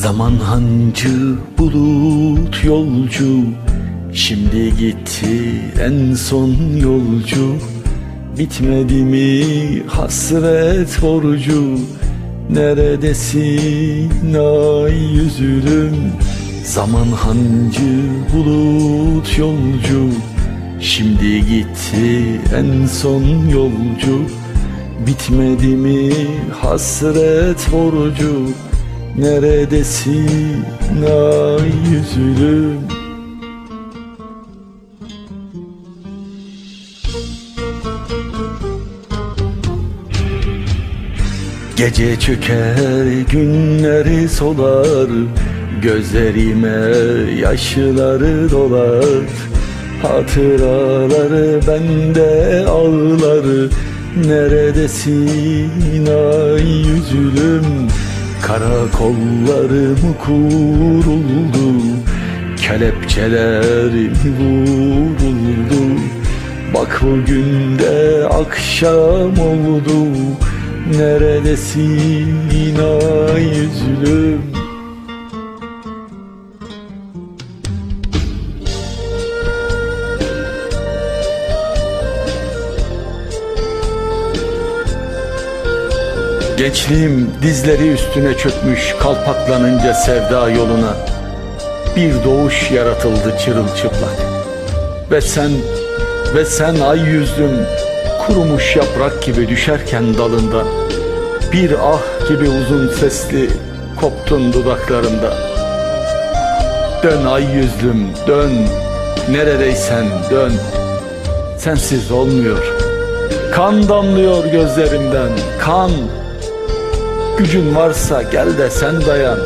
Zaman hancı bulut yolcu. Şimdi gitti en son yolcu. Bitmedi mi hasret borcu? Neredesin ay yüzülüm Zaman hancı bulut yolcu. Şimdi gitti en son yolcu. Bitmedi mi hasret borcu Neredesin? Ay yüzülüm Gece çöker günleri solar. Gözlerime yaşları dolar. Hatıraları bende ağlar. Neredesin ay yüzülüm Karakollarım kuruldu Kelepçeler vuruldu. Bak bugün de akşam oldu Neredesin ay yüzlüm Gençliğim dizleri üstüne çökmüş kalpaklanınca sevda yoluna. Bir doğuş yaratıldı çırılçıplak. Ve sen, ve sen ay yüzlüm Kurumuş yaprak gibi düşerken dalında. Bir ah gibi uzun sesli koptun dudaklarımda. Dön ay yüzlüm dön. Neredeysen dön. Sensiz olmuyor. Kan damlıyor gözlerimden kan Gücün varsa gel de sen dayan.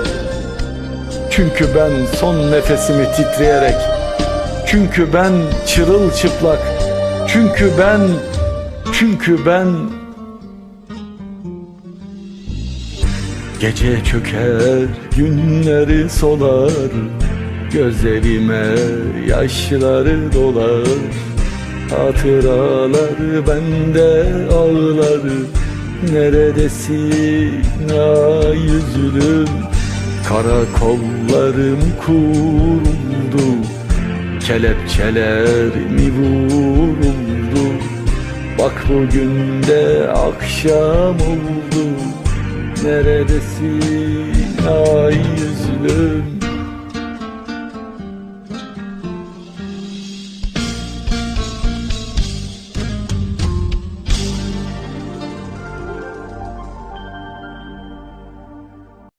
Çünkü ben son nefesimi titreyerek Çünkü ben çırılçıplak Çünkü ben Çünkü ben. Gece çöker günleri solar Gözlerime yaşları dolar. Hatıraları bende ağlar Neredesin? Ay yüzülüm Karakollarım kuruldu. Kelepçeler mi vuruldu? Bak bugün de akşam oldu. Neredesin? Ay yüzlüm